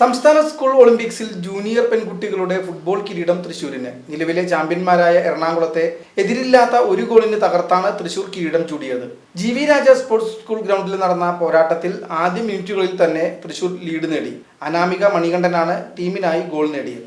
സംസ്ഥാന സ്കൂൾ ഒളിമ്പിക്സിൽ ജൂനിയർ പെൺകുട്ടികളുടെ ഫുട്ബോൾ കിരീടം തൃശൂരിന് നിലവിലെ ചാമ്പ്യന്മാരായ എറണാകുളത്തെ എതിരില്ലാത്ത ഒരു ഗോളിന് തകർത്താണ് തൃശൂർ കിരീടം ചൂടിയത്. G V Raja sports school ഗ്രൗണ്ടിൽ നടന്ന പോരാട്ടത്തിൽ ആദ്യ മിനിറ്റുകളിൽ തന്നെ തൃശൂർ ലീഡ് നേടി. അനാമിക മണികണ്ഠനാണ് ടീമിനായി ഗോൾ നേടിയത്.